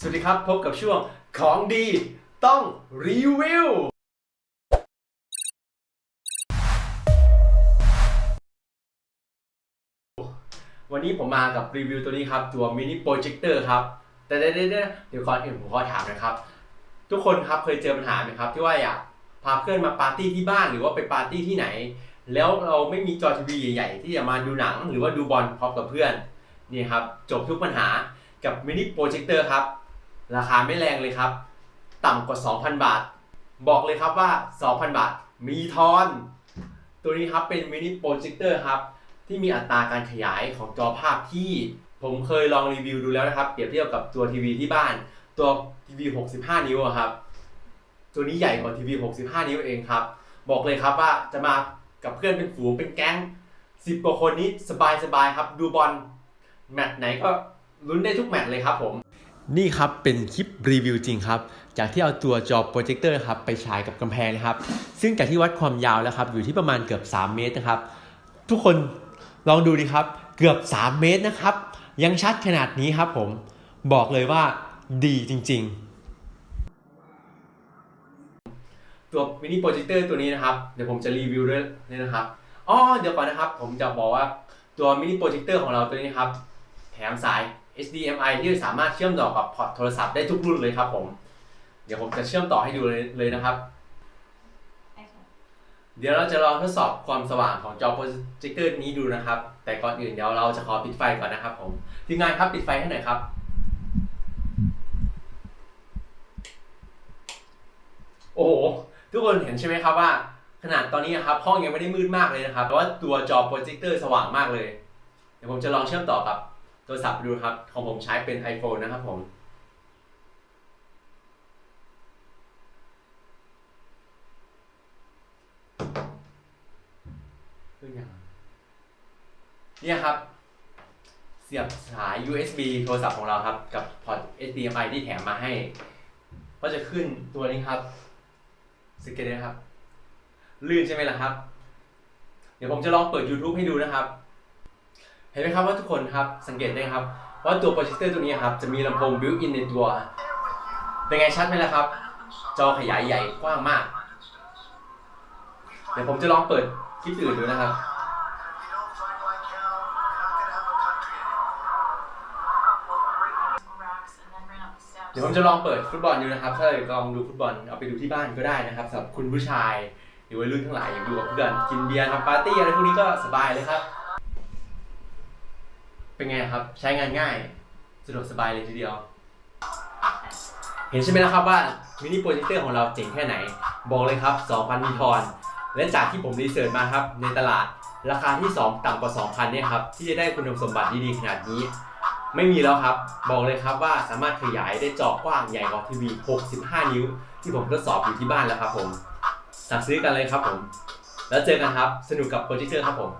สวัสดีครับ พบกับช่วงของดีต้องรีวิว วันนี้ผมมากับรีวิวตัวนี้ครับ ตัวมินิโปรเจคเตอร์ครับ แต่เดี๋ยวเดี๋ยวก่อนอื่นผมขอถามนะครับ ทุกคนครับเคยเจอปัญหาไหมครับ ที่ว่าอยากพาเพื่อนมาปาร์ตี้ที่บ้านหรือว่าไปปาร์ตี้ที่ไหน แล้วเราไม่มีจอทีวีใหญ่ๆ ที่จะมาดูหนังหรือว่าดูบอลพร้อมกับเพื่อนนี่ครับจบทุกปัญหากับมินิโปรเจคเตอร์ครับ ราคาไม่แรงเลยครับ ต่ำกว่า 2,000 บาท บอกเลยครับว่า 2,000 บาท มีทอน ตัวนี้ครับเป็นมินิโปรเจคเตอร์ครับ ที่มีอัตราการขยายของจอภาพที่ผมเคยลองรีวิวดูแล้วนะครับ เปรียบเทียบกับตัวทีวีที่บ้าน ตัวทีวี 65 นิ้วครับ ตัวนี้ใหญ่กว่าทีวี 65 นิ้วเองครับ บอกเลยครับว่าจะมากับเพื่อนเป็นฝูงเป็นแก๊ง10กว่าคนนี้สบายๆครับ ดูบอลแมตช์ไหนก็ลุ้นได้ทุกแมตช์เลยครับผม นี่ครับเป็นคลิปรีวิวจริงครับ จากที่เอาตัวจอโปรเจคเตอร์ครับไปฉายกับกำแพงนะครับ ซึ่งจากที่วัดความยาวแล้วครับ อยู่ที่ประมาณเกือบ 3 เมตรนะครับ ทุกคนลองดูดิครับ เกือบ 3 เมตรนะครับ ยังชัดขนาดนี้ครับผม บอกเลยว่าดีจริง ๆ ตัวมินิโปรเจคเตอร์ตัวนี้นะครับ เดี๋ยวผมจะรีวิวด้วยนี่นะครับอ๋อเดี๋ยวก่อนนะครับ ผมจะบอกว่าตัวมินิโปรเจคเตอร์ของเราตัวนี้ครับ แถมสาย HDMI ที่สามารถเชื่อมต่อกับพอร์ตโทรศัพท์ได้ทุกรุ่นเลยครับผม เดี๋ยวผมจะเชื่อมต่อให้ดูเลยเลยนะครับ เดี๋ยวเราจะลองทดสอบความสว่างของจอโปรเจคเตอร์นี้ดูนะครับ แต่ก่อนอื่นเดี๋ยวเราจะขอปิดไฟก่อนนะครับผมทีมงานครับปิดไฟให้หน่อยครับ โอ้โห ทุกคนเห็นใช่ไหมครับว่า ขนาดตอนนี้นะครับห้องยังไม่ได้มืดมากเลยนะครับแต่ว่าตัวจอโปรเจคเตอร์สว่างมากเลย เดี๋ยวผมจะลองเชื่อมต่อกับ โทรศัพท์ดูครับ ของผมใช้เป็น iPhone นะครับผมขึ้นยังเนี่ยครับ เสียบสาย USB โทรศัพท์ของเราครับ กับพอร์ต HDMI ที่แถมมาให้ ก็จะขึ้นตัวนี้ครับสเกตนะครับ ลื่นใช่ไหมล่ะครับ เดี๋ยวผมจะลองเปิด YouTube ให้ดูนะครับ เห็นไหมครับว่าทุกคนครับสังเกตได้ครับ ว่าตัวโปรเจคเตอร์ตัวนี้ครับจะมีลำโพง built in ในตัว เป็นไงชัดไหมล่ะครับ จอขยายใหญ่กว้างมาก เดี๋ยวผมจะลองเปิดคลิปอื่นดูนะครับเดี๋ยวผมจะลองเปิดฟุตบอลดูนะครับ ถ้าลองดูฟุตบอลเอาไปดูที่บ้านก็ได้นะครับสำหรับคุณผู้ชายหรือวัยรุ่นทั้งหลายอยากดูกับเพื่อนกินเบียร์ทำปาร์ตี้อะไรพวกนี้ก็สบายเลยครับ เป็นไงครับ ใช้งานง่าย สะดวกสบายเลยทีเดียว เห็นใช่ไหมล่ะครับว่ามินิโปรเจคเตอร์ของเราเจ๋งแค่ไหน บอกเลยครับ 2,000มีทอนและจากที่ผมรีเสิร์ชมาครับ ในตลาดราคาที่ 2 ต่ำกว่า 2,000เนี่ยครับ ที่จะได้คุณสมบัติดีๆขนาดนี้ ไม่มีแล้วครับ บอกเลยครับว่าสามารถขยายได้จอกว้างใหญ่กว่าทีวี 65 นิ้ว ที่ผมทดสอบอยู่ที่บ้านแล้วครับผม สั่งซื้อกันเลยครับผม แล้วเจอกันครับ สนุกกับโปรเจคเตอร์ครับผม